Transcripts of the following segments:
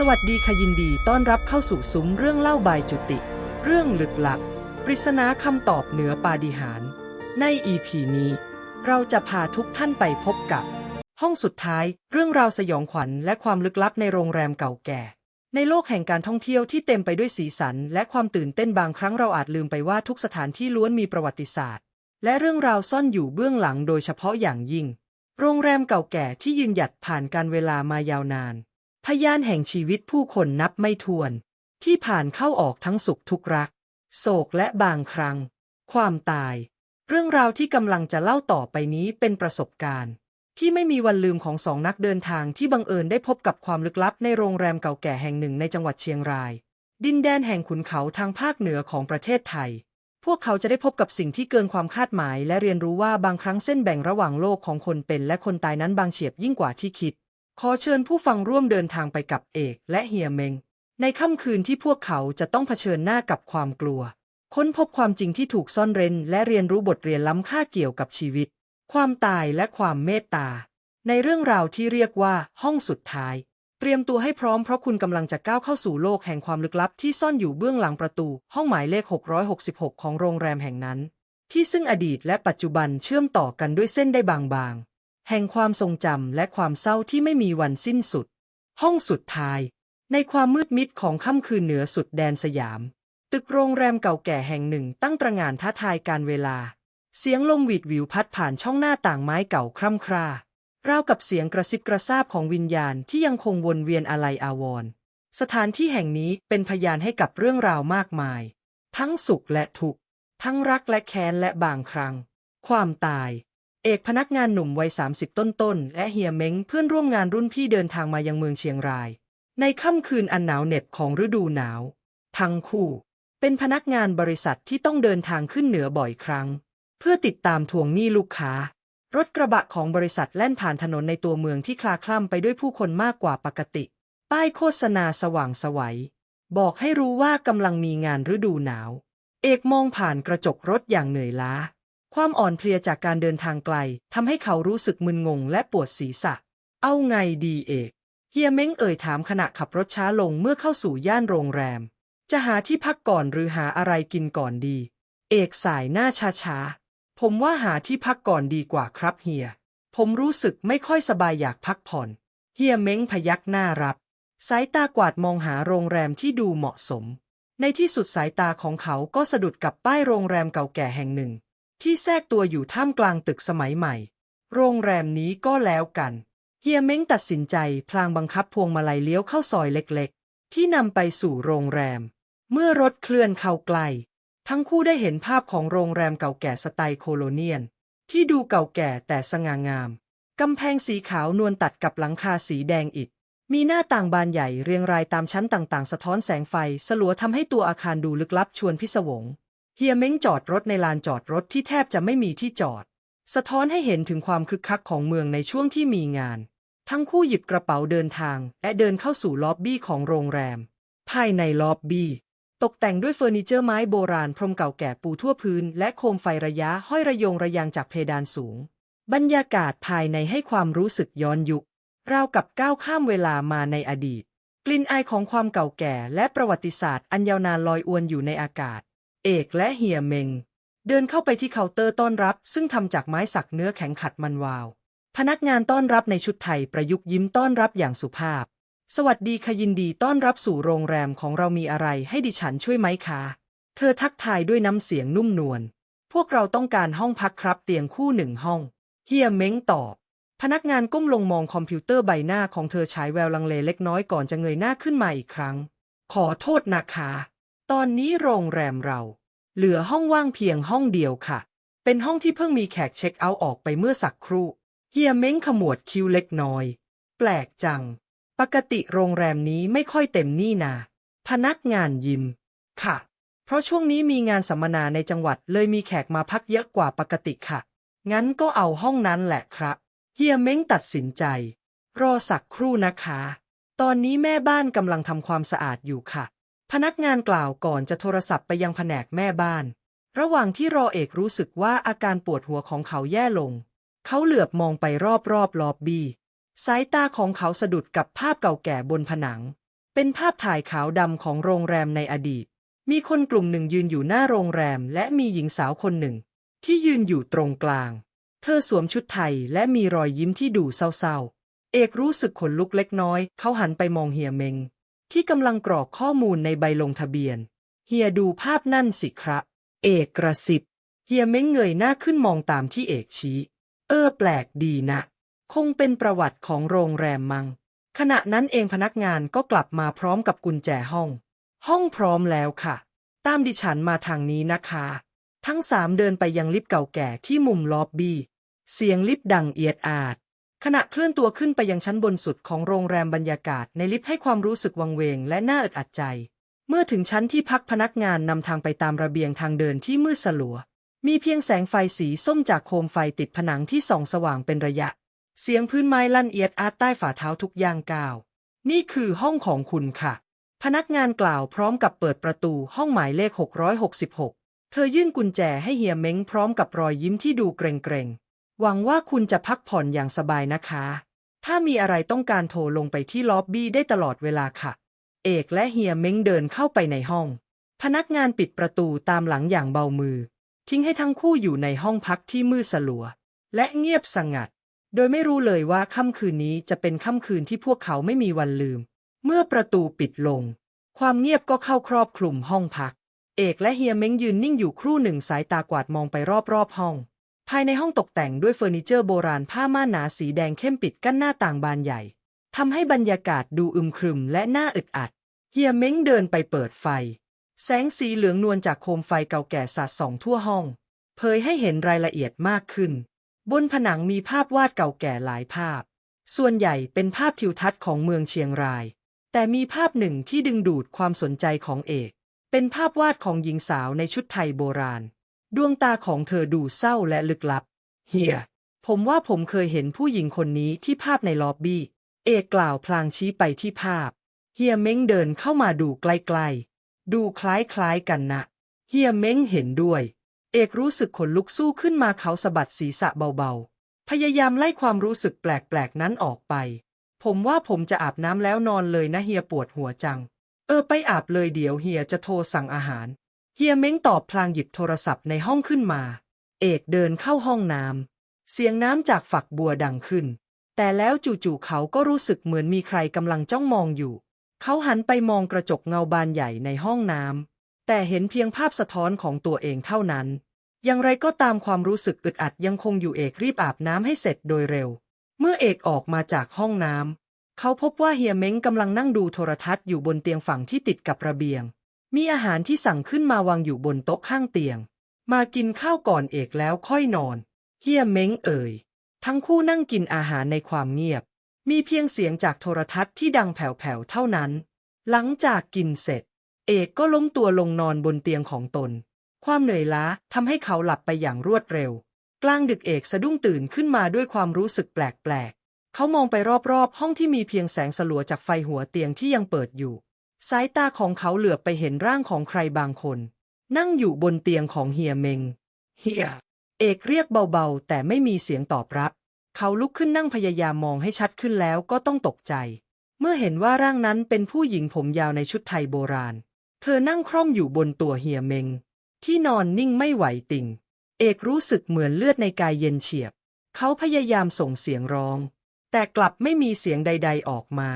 สวัสดีค่ะยินดีต้อนรับเข้าสู่ซุ้มเรื่องเล่าบายจุติ เรื่องลึกลับ ปริศนาคำตอบเหนือปาฏิหาริย์ในอีพีนี้ เราจะพาทุกท่านไปพบกับ ห้องสุดท้ายเรื่องราวสยองขวัญและความลึกลับในโรงแรมเก่าแก่ ในโลกแห่งการท่องเที่ยวที่เต็มไปด้วยสีสัน และความตื่นเต้นบางครั้งเราอาจลืมไปว่าทุกสถานที่ล้วนมีประวัติศาสตร์ และเรื่องราวซ่อนอยู่เบื้องหลังโดยเฉพาะอย่างยิ่ง โรงแรมเก่าแก่ที่ยืนหยัดผ่านการเวลามายาวนาน พยานแห่งชีวิตผู้คนนับไม่ถ้วน ที่ผ่านเข้าออกทั้งสุขทุกข์รัก โศกและบางครั้ง ความตาย เรื่องราวที่กำลังจะเล่าต่อไปนี้เป็นประสบการณ์ ที่ไม่มีวันลืมของสองนักเดินทางที่บังเอิญได้พบกับความลึกลับในโรงแรมเก่าแก่แห่งหนึ่งในจังหวัดเชียงราย ดินแดนแห่งขุนเขาทางภาคเหนือของประเทศไทยพวกเขาจะได้พบกับสิ่งที่เกินความคาดหมาย และเรียนรู้ว่าบางครั้งเส้นแบ่งระหว่างโลกของคนเป็นและคนตายนั้นบางเฉียบยิ่งกว่าที่คิด ขอเชิญผู้ฟังร่วมเดินทางไปกับเอกและเฮียเมง ในค่ำคืนที่พวกเขาจะต้องเผชิญหน้ากับความกลัว ค้นพบความจริงที่ถูกซ่อนเร้น และเรียนรู้บทเรียนล้ำค่าเกี่ยวกับชีวิต ความตายและความเมตตา ในเรื่องราวที่เรียกว่าห้องสุดท้าย เตรียมตัวให้พร้อมเพราะคุณกำลังจะก้าวเข้าสู่โลกแห่งความลึกลับที่ซ่อนอยู่เบื้องหลังประตู ห้องหมายเลข 666 ของโรงแรมแห่งนั้น ที่ซึ่งอดีตและปัจจุบันเชื่อมต่อกันด้วยเส้นได้บางๆ แห่งความทรงจำและความเศร้าที่ไม่มีวันสิ้นสุด ห้องสุดท้าย ในความมืดมิดของค่ำคืนเหนือสุดแดนสยาม ตึกโรงแรมเก่าแก่แห่งหนึ่งตั้งตระงานท้าทายการเวลา เสียงลมหวีดวิวพัดผ่านช่องหน้าต่างไม้เก่าคร่ำคร่าราวกับเสียงกระซิบกระซาบของวิญญาณที่ยังคงวนเวียนอาลัยอาวรณ์สถานที่แห่งนี้เป็นพยานให้กับเรื่องราวมากมาย ทั้งสุขและทุกข์ ทั้งรักและแค้นและบางครั้ง ความตาย เอกพนักงานหนุ่มวัย 30 ต้นๆ และเฮียเม้งเพื่อนร่วมงานรุ่นพี่เดินทางมายังเมืองเชียงราย ในค่ำคืนอันหนาวเหน็บของฤดูหนาว ทั้งคู่ เป็นพนักงานบริษัทที่ต้องเดินทางขึ้นเหนือบ่อยครั้ง เพื่อติดตามทวงหนี้ลูกค้า รถกระบะของบริษัทแล่นผ่านถนนในตัวเมืองที่คลาคล่ำไปด้วยผู้คนมากกว่าปกติ ป้ายโฆษณาสว่างไสวัย บอกให้รู้ว่ากำลังมีงานฤดูหนาว เอกมองผ่านกระจกรถอย่างเหนื่อยล้า ความอ่อนเพลียจากการเดินทางไกลทำให้เขารู้สึกมึนงงและปวดศีรษะ เอาไงดีเอกเฮียเม้งเอ่ยถามขณะขับรถช้าลงเมื่อเข้าสู่ย่านโรงแรม จะหาที่พักก่อนหรือหาอะไรกินก่อนดี เอกสายหน้าช้าๆ ผมว่าหาที่พักก่อนดีกว่าครับเฮีย ผมรู้สึกไม่ค่อยสบายอยากพักผ่อน เฮียเม้งพยักหน้ารับ สายตากวาดมองหาโรงแรมที่ดูเหมาะสม ในที่สุดสายตาของเขาก็สะดุดกับป้ายโรงแรมเก่าแก่แห่งหนึ่ง ที่แทรกตัวอยู่ท่ามกลางตึกสมัยใหม่ โรงแรมนี้ก็แล้วกัน เฮียเม้งตัดสินใจพลางบังคับพวงมาลัยเลี้ยวเข้าซอยเล็กๆ ที่นำไปสู่โรงแรม เมื่อรถเคลื่อนเข้าใกล้ทั้งคู่ได้เห็นภาพของโรงแรมเก่าแก่สไตล์โคโลเนียน ที่ดูเก่าแก่แต่สง่างาม กำแพงสีขาวนวลตัดกับหลังคาสีแดงอิฐ มีหน้าต่างบานใหญ่เรียงรายตามชั้นต่างๆ สะท้อนแสงไฟ สลัวทำให้ตัวอาคารดูลึกลับชวนพิศวง เฮียเม้งจอดรถในลานจอดรถที่แทบจะไม่มีที่จอด สะท้อนให้เห็นถึงความคึกคักของเมืองในช่วงที่มีงาน ทั้งคู่หยิบกระเป๋าเดินทาง และเดินเข้าสู่ล็อบบี้ของโรงแรม ภายในล็อบบี้ ตกแต่งด้วยเฟอร์นิเจอร์ไม้โบราณพรมเก่าแก่ปูทั่วพื้น และโคมไฟระยะห้อยระยงระยางจากเพดานสูง บรรยากาศภายในให้ความรู้สึกย้อนยุคราวกับก้าวข้ามเวลามาในอดีต กลิ่นอายของความเก่าแก่และประวัติศาสตร์อันยาวนานลอยอวนอยู่ในอากาศ เอกและเฮียเมง เดินเข้าไปที่เคาน์เตอร์ต้อนรับ ซึ่งทำจากไม้สักเนื้อแข็งขัดมันวาว พนักงานต้อนรับในชุดไทยประยุกต์ยิ้มต้อนรับอย่างสุภาพ สวัสดีค่ะยินดีต้อนรับสู่โรงแรมของเรามีอะไรให้ดิฉันช่วยไหมคะ เธอทักทายด้วยน้ำเสียงนุ่มนวล พวกเราต้องการห้องพักครับเตียงคู่หนึ่งห้อง เฮียเม้งตอบ พนักงานก้มลงมองคอมพิวเตอร์ใบหน้าของเธอฉายแววลังเลเล็กน้อยก่อนจะเงยหน้าขึ้นมาอีกครั้ง ขอโทษนะคะ ตอนนี้โรงแรมเรา เหลือห้องว่างเพียงห้องเดียวค่ะ เป็นห้องที่เพิ่งมีแขกเช็คเอาท์ออกไปเมื่อสักครู่ เฮียเม้งขมวดคิ้วเล็กน้อย แปลกจัง ปกติโรงแรมนี้ไม่ค่อยเต็มนี่นา พนักงานยิ้มค่ะ เพราะช่วงนี้มีงานสัมมนาในจังหวัดเลยมีแขกมาพักเยอะกว่าปกติค่ะ งั้นก็เอาห้องนั้นแหละครับเฮียเม้งตัดสินใจ รอสักครู่นะคะ ตอนนี้แม่บ้านกำลังทำความสะอาดอยู่ค่ะ พนักงานกล่าวก่อนจะโทรศัพท์ไปยังแผนกแม่บ้าน ระหว่างที่รอเอกรู้สึกว่าอาการปวดหัวของเขาแย่ลง เขาเหลือบมองไปรอบๆลอบบี้ สายตาของเขาสะดุดกับภาพเก่าแก่บนผนัง เป็นภาพถ่ายขาวดำของโรงแรมในอดีต มีคนกลุ่มหนึ่งยืนอยู่หน้าโรงแรม และมีหญิงสาวคนหนึ่ง ที่ยืนอยู่ตรงกลาง เธอสวมชุดไทยและมีรอยยิ้มที่ดูเศร้าๆ เอกรู้สึกขนลุกเล็กน้อย เขาหันไปมองเฮียเมง ที่กำลังกรอกข้อมูลในใบลงทะเบียน เฮียดูภาพนั่นสิครับ เอกกระซิบ เฮียเม้งเงยหน้าขึ้นมองตามที่เอกชี้ เออแปลกดีนะ คงเป็นประวัติของโรงแรมมัง ขณะนั้นเองพนักงานก็กลับมาพร้อมกับกุญแจห้อง ห้องพร้อมแล้วค่ะ ตามดิฉันมาทางนี้นะคะ ทั้งสามเดินไปยังลิฟต์เก่าแก่ที่มุมล็อบบี้ เสียงลิฟต์ดังเอียดอาด ขณะเคลื่อนตัวขึ้นไปยังชั้นบนสุดของโรงแรมบรรยากาศในลิฟต์ให้ความรู้สึกวังเวงและน่าอึดอัดใจ เมื่อถึงชั้นที่พักพนักงานนำทางไปตามระเบียงทางเดินที่มืดสลัว มีเพียงแสงไฟสีส้มจากโคมไฟติดผนังที่ส่องสว่างเป็นระยะ เสียงพื้นไม้ลั่นเอียดอาดใต้ฝ่าเท้าทุกย่างก้าว นี่คือห้องของคุณค่ะ พนักงานกล่าวพร้อมกับเปิดประตูห้องหมายเลข 666 เธอยื่นกุญแจให้เฮียเม้งพร้อมกับรอยยิ้มที่ดูเกรงๆ หวังว่าคุณจะพักผ่อนอย่างสบายนะคะ ถ้ามีอะไรต้องการโทรลงไปที่ล็อบบี้ได้ตลอดเวลาค่ะ เอกและเฮียเม้งเดินเข้าไปในห้อง พนักงานปิดประตูตามหลังอย่างเบามือ ทิ้งให้ทั้งคู่อยู่ในห้องพักที่มืดสลัว และเงียบสงัด โดยไม่รู้เลยว่าค่ำคืนนี้จะเป็นค่ำคืนที่พวกเขาไม่มีวันลืม เมื่อประตูปิดลง ความเงียบก็เข้าครอบคลุมห้องพัก เอกและเฮียเม้งยืนนิ่งอยู่ครู่หนึ่งสายตากวาดมองไปรอบๆห้อง ภายในห้องตกแต่งด้วยเฟอร์นิเจอร์โบราณผ้าม่านหนาสีแดงเข้มปิดกั้นหน้าต่างบานใหญ่ทำให้บรรยากาศดูอึมครึมและน่าอึดอัด เฮียเม้งเดินไปเปิดไฟ แสงสีเหลืองนวลจากโคมไฟเก่าแก่สาดส่องทั่วห้อง เผยให้เห็นรายละเอียดมากขึ้น บนผนังมีภาพวาดเก่าแก่หลายภาพ ส่วนใหญ่เป็นภาพทิวทัศน์ของเมืองเชียงราย แต่มีภาพหนึ่งที่ดึงดูดความสนใจของเอก เป็นภาพวาดของหญิงสาวในชุดไทยโบราณ ดวงตาของเธอดูเศร้าและลึกลับ เฮีย ผมว่าผมเคยเห็นผู้หญิงคนนี้ที่ภาพในล็อบบี้ เอกกล่าวพลางชี้ไปที่ภาพ เฮียเม้งเดินเข้ามาดูใกล้ๆ ดูคล้ายๆกันนะ เฮียเม้งเห็นด้วย เอกรู้สึกขนลุกสู้ขึ้นมาเขาสะบัดศีรษะเบาๆ พยายามไล่ความรู้สึกแปลกๆนั้นออกไป ผมว่าผมจะอาบน้ำแล้วนอนเลยนะเฮียปวดหัวจัง เออไปอาบเลยเดี๋ยวเฮียจะโทรสั่งอาหาร เฮียเม้งตอบพลางหยิบโทรศัพท์ในห้องขึ้นมา เอกเดินเข้าห้องน้ำ เสียงน้ำจากฝักบัวดังขึ้น แต่แล้วจู่ๆเขาก็รู้สึกเหมือนมีใครกำลังจ้องมองอยู่ เขาหันไปมองกระจกเงาบานใหญ่ในห้องน้ำ แต่เห็นเพียงภาพสะท้อนของตัวเองเท่านั้น อย่างไรก็ตามความรู้สึกอึดอัดยังคงอยู่เอกรีบอาบน้ำให้เสร็จโดยเร็ว เมื่อเอกออกมาจากห้องน้ำ เขาพบว่าเฮียเม้งกำลังนั่งดูโทรทัศน์อยู่บนเตียงฝั่งที่ติดกับระเบียง มีอาหารที่สั่งขึ้นมาวางอยู่บนโต๊ะข้างเตียง มากินข้าวก่อนเอกแล้วค่อยนอน เฮียเม้งเอ่ย ทั้งคู่นั่งกินอาหารในความเงียบ มีเพียงเสียงจากโทรทัศน์ที่ดังแผ่วๆเท่านั้น หลังจากกินเสร็จ เอกก็ล้มตัวลงนอนบนเตียงของตน ความเหนื่อยล้าทำให้เขาหลับไปอย่างรวดเร็ว กลางดึกเอกสะดุ้งตื่นขึ้นมาด้วยความรู้สึกแปลกๆ เขามองไปรอบๆ ห้องที่มีเพียงแสงสลัวจากไฟหัวเตียงที่ยังเปิดอยู่ สายตาของเขาเหลือบไปเห็นร่างของใครบางคน นั่งอยู่บนเตียงของเฮียเมง เฮีย เอกเรียกเบาๆ แต่ไม่มีเสียงตอบรับ เขาลุกขึ้นนั่งพยายามมองให้ชัดขึ้นแล้วก็ต้องตกใจ เมื่อเห็นว่าร่างนั้นเป็นผู้หญิงผมยาวในชุดไทยโบราณ เธอนั่งคร่อมอยู่บนตัวเฮียเมง ที่นอนนิ่งไม่ไหวติ่ง เอกรู้สึกเหมือนเลือดในกายเย็นเฉียบ เขาพยายามส่งเสียงร้อง แต่กลับไม่มีเสียงใด ๆออกมา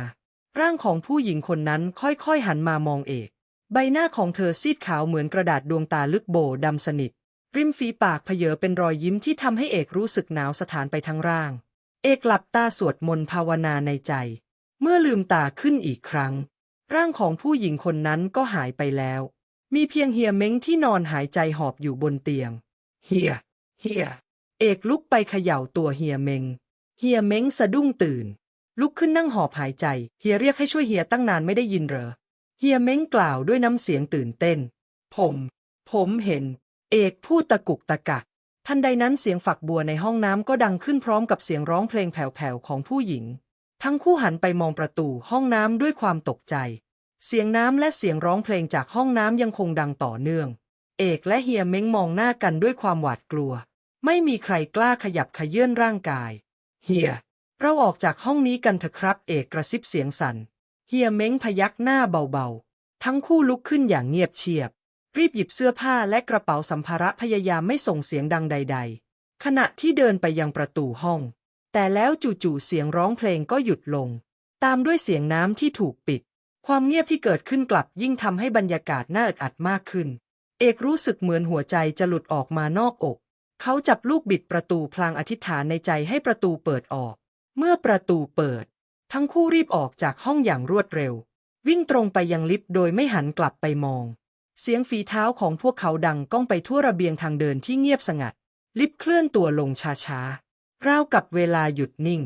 ร่างของผู้หญิงคนนั้นค่อยๆหันมามองเอก ใบหน้าของเธอซีดขาวเหมือนกระดาษดวงตาลึกโบดำสนิท ริมฝีปากเพเยอเป็นรอยยิ้มที่ทำให้เอกรู้สึกหนาวสถานไปทั้งร่าง เอกหลับตาสวดมนต์ภาวนาในใจ เมื่อลืมตาขึ้นอีกครั้ง ร่างของผู้หญิงคนนั้นก็หายไปแล้ว มีเพียงเฮียเม้งที่นอนหายใจหอบอยู่บนเตียง เฮีย เฮีย เอกลุกไปเขย่าตัวเฮียเม้งเฮียเม้งสะดุ้งตื่น ลุกขึ้นนั่งหอบหายใจ เฮียเรียกให้ช่วยเฮียตั้งนานไม่ได้ยินเหรอ เฮียเม้งกล่าวด้วยน้ำเสียงตื่นเต้น ผม ผมเห็น เอกพูดตะกุกตะกัก ทันใดนั้นเสียงฝักบัวในห้องน้ำก็ดังขึ้นพร้อมกับเสียงร้องเพลงแผ่วๆของผู้หญิง ทั้งคู่หันไปมองประตูห้องน้ำด้วยความตกใจ เสียงน้ำและเสียงร้องเพลงจากห้องน้ำยังคงดังต่อเนื่อง เอกและเฮียเม้งมองหน้ากันด้วยความหวาดกลัว ไม่มีใครกล้าขยับขยื่นร่างกาย เฮีย เราออกจากห้องนี้กันเถอะครับ เอกกระซิบเสียงสัน่น เฮียเม้งพยักหน้าเบาๆ ทั้งคู่ลุกขึ้นอย่างเงียบเชียบ รีบหยิบเสื้อผ้าและกระเป๋าสัมภาระพยายามไม่ส่งเสียงดังใด ๆ ขณะที่เดินไปยังประตูห้อง แต่แล้วจู่ๆเสียงร้องเพลงก็หยุดลง ตามด้วยเสียงน้ำที่ถูกปิด ความเงียบที่เกิดขึ้นกลับยิ่งทำให้บรรยากาศน่าอึดอัดมากขึ้น เอกรู้สึกเหมือนหัวใจจะหลุดออกมานอกอก เขาจับลูกบิดประตูพลางอธิษฐานในใจให้ประตูเปิดออก เมื่อประตูเปิด ทั้งคู่รีบออกจากห้องอย่างรวดเร็ว วิ่งตรงไปยังลิฟต์โดยไม่หันกลับไปมอง เสียงฝีเท้าของพวกเขาดังก้องไปทั่วระเบียงทางเดินที่เงียบสงัด ลิฟต์เคลื่อนตัวลงช้าๆราวกับเวลาหยุดนิ่ง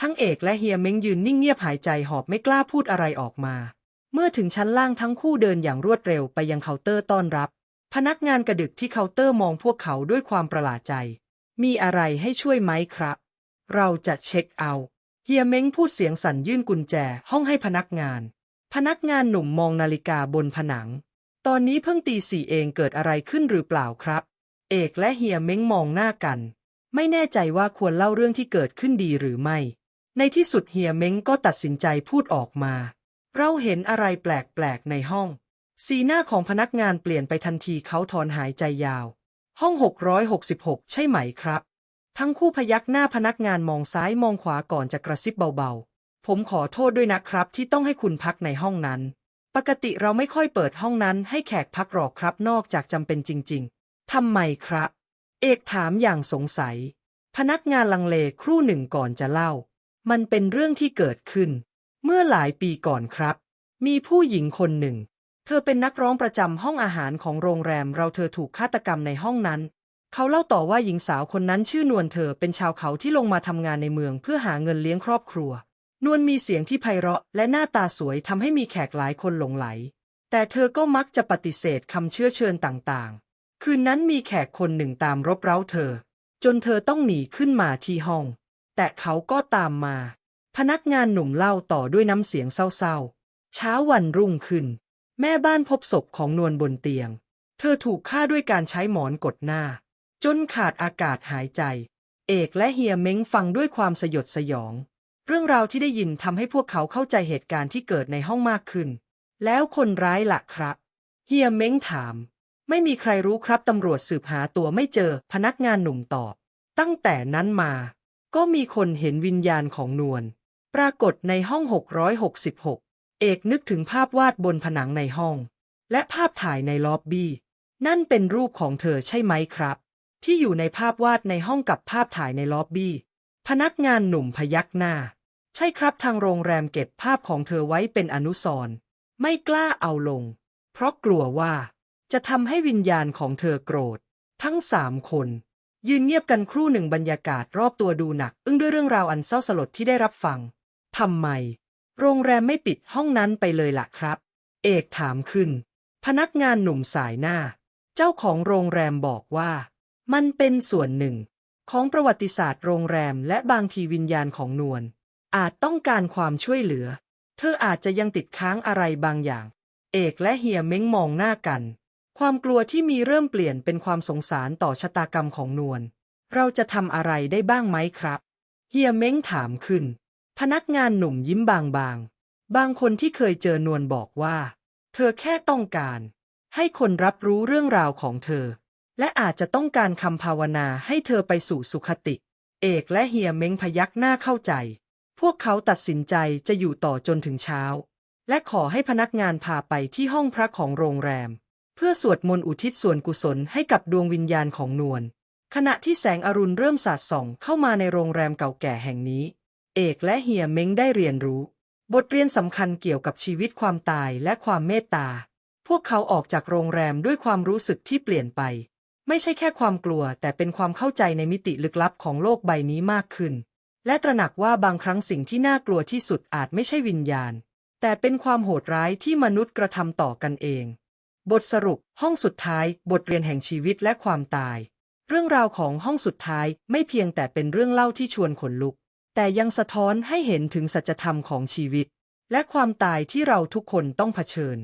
ทั้งเอกและเฮียเม้งยืนนิ่งเงียบหายใจหอบไม่กล้าพูดอะไรออกมา เมื่อถึงชั้นล่างทั้งคู่เดินอย่างรวดเร็วไปยังเคาน์เตอร์ต้อนรับ พนักงานกระดึกที่เคาน์เตอร์มองพวกเขาด้วยความประหลาดใจ มีอะไรให้ช่วยไหมครับ เราจะเช็คเอาท์เฮียเม้งพูดเสียงสั่นยื่นกุญแจห้องให้พนักงาน พนักงานหนุ่มมองนาฬิกาบนผนัง ตอนนี้เพิ่งตีสี่เองเกิดอะไรขึ้นหรือเปล่าครับ เอกและเฮียเม้งมองหน้ากัน ไม่แน่ใจว่าควรเล่าเรื่องที่เกิดขึ้นดีหรือไม่ ในที่สุดเฮียเม้งก็ตัดสินใจพูดออกมา เราเห็นอะไรแปลกๆในห้อง สีหน้าของพนักงานเปลี่ยนไปทันทีเขาถอนหายใจยาว ห้อง 666 ใช่ไหมครับ ทั้งคู่พยักหน้าพนักงานมองซ้ายมองขวาก่อนจะกระซิบเบาๆ ผมขอโทษด้วยนะครับที่ต้องให้คุณพักในห้องนั้น ปกติเราไม่ค่อยเปิดห้องนั้นให้แขกพักหรอกครับนอกจากจำเป็นจริง ๆ ทำไมครับ เอกถามอย่างสงสัย พนักงานลังเลครู่หนึ่งก่อนจะเล่า มันเป็นเรื่องที่เกิดขึ้น เมื่อหลายปีก่อนครับ มีผู้หญิงคนหนึ่ง เธอเป็นนักร้องประจำห้องอาหารของโรงแรมเราเธอถูกฆาตกรรมในห้องนั้น เขาเล่าต่อว่าหญิงสาวคนนั้นชื่อนวลเธอเป็นชาวเขาที่ลงมาทำงานในเมืองเพื่อหาเงินเลี้ยงครอบครัว นวลมีเสียงที่ไพเราะและหน้าตาสวยทำให้มีแขกหลายคนหลงไหล แต่เธอก็มักจะปฏิเสธคำเชื่อเชิญต่างๆ คืนนั้นมีแขกคนหนึ่งตามรบเร้าเธอ จนเธอต้องหนีขึ้นมาที่ห้อง แต่เขาก็ตามมา พนักงานหนุ่มเล่าต่อด้วยน้ำเสียงเศร้าๆ เช้าวันรุ่งขึ้น แม่บ้านพบศพของนวลบนเตียง เธอถูกฆ่าด้วยการใช้หมอนกดหน้า จนขาดอากาศหายใจ เอกและเฮียเม้งฟังด้วยความสยดสยอง เรื่องราวที่ได้ยินทำให้พวกเขาเข้าใจเหตุการณ์ที่เกิดในห้องมากขึ้น แล้วคนร้ายล่ะครับ เฮียเม้งถาม ไม่มีใครรู้ครับตำรวจสืบหาตัวไม่เจอ พนักงานหนุ่มตอบ ตั้งแต่นั้นมา ก็มีคนเห็นวิญญาณของนวลปรากฏในห้อง 666 เอกนึกถึงภาพวาดบนผนังในห้อง และภาพถ่ายในล็อบบี้ นั่นเป็นรูปของเธอใช่ไหมครับ ที่อยู่ในภาพวาดในห้องกับภาพถ่ายในล็อบบี้ พนักงานหนุ่มพยักหน้า ใช่ครับทางโรงแรมเก็บภาพของเธอไว้เป็นอนุสรณ์ไม่กล้าเอาลง เพราะกลัวว่า จะทำให้วิญญาณของเธอโกรธ ทั้งสามคน ยืนเงียบกันครู่หนึ่งบรรยากาศรอบตัวดูหนัก อึ้งด้วยเรื่องราวอันเศร้าสลดที่ได้รับฟังทำไม โรงแรมไม่ปิดห้องนั้นไปเลยล่ะครับ เอกถามขึ้น พนักงานหนุ่มสายหน้า เจ้าของโรงแรมบอกว่า มันเป็นส่วนหนึ่ง ของประวัติศาสตร์โรงแรมและบางทีวิญญาณของนวลอาจต้องการความช่วยเหลือ เธออาจจะยังติดค้างอะไรบางอย่าง เอกและเฮียเม้งมองหน้ากัน ความกลัวที่มีเริ่มเปลี่ยนเป็นความสงสารต่อชะตากรรมของนวล เราจะทำอะไรได้บ้างไหมครับ เฮียเม้งถามขึ้น พนักงานหนุ่มยิ้มบางๆบางคนที่เคยเจอนวลบอกว่า เธอแค่ต้องการ ให้คนรับรู้เรื่องราวของเธอ และอาจจะต้องการคำภาวนาให้เธอไปสู่สุขติ เอกและเฮียเม้งพยักหน้าเข้าใจ พวกเขาตัดสินใจจะอยู่ต่อจนถึงเช้า และขอให้พนักงานพาไปที่ห้องพระของโรงแรม เพื่อสวดมนต์อุทิศส่วนกุศลให้กับดวงวิญญาณของนวล ขณะที่แสงอรุณเริ่มสาดส่องเข้ามาในโรงแรมเก่าแก่แห่งนี้ เอกและเฮียเม้งได้เรียนรู้ บทเรียนสำคัญเกี่ยวกับชีวิตความตายและความเมตตา พวกเขาออกจากโรงแรมด้วยความรู้สึกที่เปลี่ยนไป ไม่ใช่แค่ความกลัว แต่เป็นความเข้าใจในมิติลึกลับของโลกใบนี้มากขึ้น และตระหนักว่าบางครั้งสิ่งที่น่ากลัวที่สุดอาจไม่ใช่วิญญาณ แต่เป็นความโหดร้ายที่มนุษย์กระทำต่อกันเอง บทสรุป ห้องสุดท้าย บทเรียนแห่งชีวิตและความตาย เรื่องราวของห้องสุดท้ายไม่เพียงแต่เป็นเรื่องเล่าที่ชวนขนลุก แต่ยังสะท้อนให้เห็นถึงสัจธรรมของชีวิต และความตายที่เราทุกคนต้องเผชิญ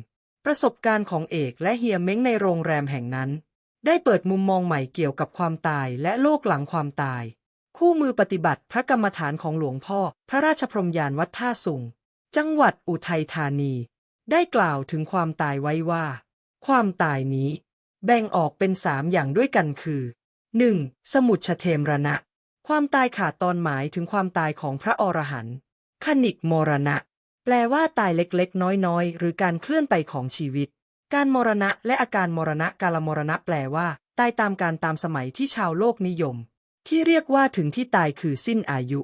ประสบการณ์ของเอกและเฮียเม้งในโรงแรมแห่งนั้น ได้เปิดมุมมองใหม่เกี่ยวกับความตายและโลกหลังความตาย คู่มือปฏิบัติพระกรรมฐานของหลวงพ่อ พระราชพรมยานวัดท่าสุง จังหวัดอุทัยธานี ได้กล่าวถึงความตายไว้ว่า ความตายนี้ แบ่งออกเป็นสามอย่างด้วยกันคือ 1. สมุชเทมรณะ ความตายขาดตอนหมายถึงความตายของพระอรหันต์ขณิกมรณะ แปลว่าตายเล็กๆ น้อยๆ หรือการเคลื่อนไปของชีวิต การมรณะและอาการมรณะกาลมรณะแปลว่า ตายตามการตามสมัยที่ชาวโลกนิยม ที่เรียกว่าถึงที่ตายคือสิ้นอายุ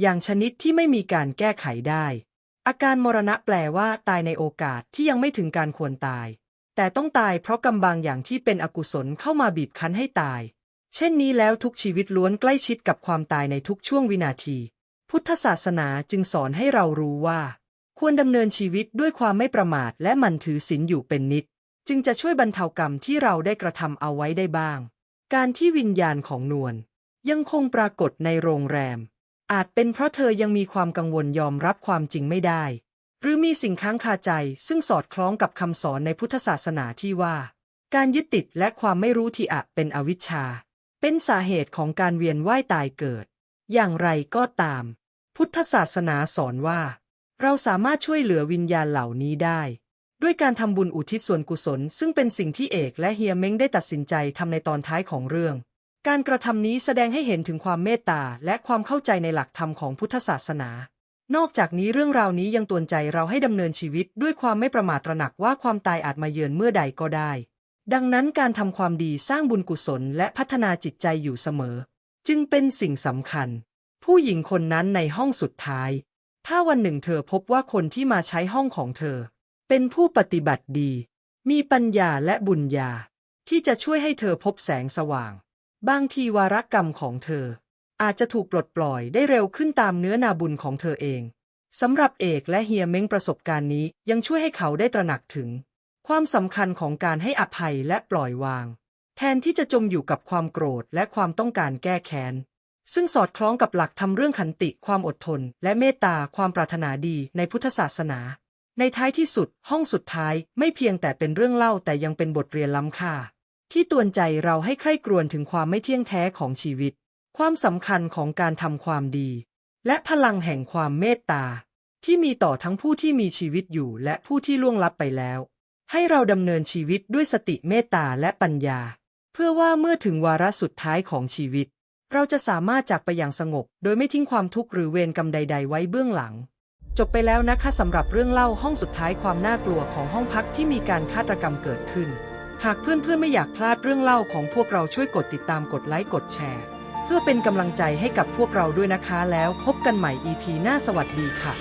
อย่างชนิดที่ไม่มีการแก้ไขได้ อาการมรณะแปลว่า ตายในโอกาสที่ยังไม่ถึงการควรตาย แต่ต้องตายเพราะกรรมบางอย่างที่เป็นอกุศลเข้ามาบีบคั้นให้ตาย เช่นนี้แล้วทุกชีวิตล้วนใกล้ชิดกับความตายในทุกช่วงวินาที พุทธศาสนาจึงสอนให้เรารู้ว่า ควรดำเนินชีวิตด้วยความไม่ประมาทและหมันถือศีลอยู่เป็นนิด จึงจะช่วยบรรเทากรรมที่เราได้กระทำเอาไว้ได้บ้าง การที่วิญญาณของนวลยังคงปรากฏในโรงแรม อาจเป็นเพราะเธอยังมีความกังวลยอมรับความจริงไม่ได้ หรือมีสิ่งค้างคาใจ ซึ่งสอดคล้องกับคำสอนในพุทธศาสนาที่ว่า การยึดติดและความไม่รู้ที่อะเป็นอวิชชา เป็นสาเหตุของการเวียนว่ายตายเกิด อย่างไรก็ตาม พุทธศาสนาสอนว่า เราสามารถช่วยเหลือวิญญาณเหล่านี้ได้ ด้วยการทำบุญอุทิศส่วนกุศล ซึ่งเป็นสิ่งที่เอกและเฮียเม้งได้ตัดสินใจทำในตอนท้ายของเรื่อง การกระทำนี้แสดงให้เห็นถึงความเมตตาและความเข้าใจในหลักธรรมของพุทธศาสนา นอกจากนี้เรื่องราวนี้ยังตือนใจเราให้ดำเนินชีวิตด้วยความไม่ประมาทตระหนักว่าความตายอาจมาเยือนเมื่อใดก็ได้ ดังนั้นการทำความดีสร้างบุญกุศลและพัฒนาจิตใจอยู่เสมอ จึงเป็นสิ่งสำคัญ ผู้หญิงคนนั้นในห้องสุดท้าย ถ้าวันหนึ่งเธอพบว่าคนที่มาใช้ห้องของเธอ เป็นผู้ปฏิบัติดี มีปัญญาและบุญญา ที่จะช่วยให้เธอพบแสงสว่าง บางทีวารกรรมของเธอ อาจจะถูกปลดปล่อยได้เร็วขึ้นตามเนื้อนาบุญของเธอเองสำหรับเอกและเฮียเม้งประสบการณ์นี้ยังช่วยให้เขาได้ตระหนักถึง ความสำคัญของการให้อภัยและปล่อยวาง แทนที่จะจมอยู่กับความโกรธและความต้องการแก้แค้น ซึ่งสอดคล้องกับหลักทำเรื่องขันติความอดทน และเมตตาความปรารถนาดีในพุทธศาสนา ในท้ายที่สุด ห้องสุดท้ายไม่เพียงแต่เป็นเรื่องเล่าแต่ยังเป็นบทเรียนล้ำค่า ที่ตวนใจเราให้ใคร่ครวญถึงความไม่เที่ยงแท้ของชีวิต ความสำคัญของการทำความดี และพลังแห่งความเมตตา ที่มีต่อทั้งผู้ที่มีชีวิตอยู่และผู้ที่ล่วงลับไปแล้ว ให้เราดำเนินชีวิตด้วยสติเมตตาและปัญญา เพื่อว่าเมื่อถึงวาระสุดท้ายของชีวิต เราจะสามารถจากไปอย่างสงบ โดยไม่ทิ้งความทุกข์หรือเวรกรรมใด ๆ ไว้เบื้องหลัง จบไปแล้วนะคะสำหรับเรื่องเล่าห้องสุดท้ายความน่ากลัวของห้องพักที่มีการฆาตกรรมเกิดขึ้น หากเพื่อนๆไม่อยากพลาดเรื่องเล่าของพวกเราช่วยกดติดตามกดไลค์กดแชร์ เพื่อเป็นกำลังใจให้กับพวกเราด้วยนะคะแล้วพบกันใหม่ EP หน้าสวัสดีค่ะ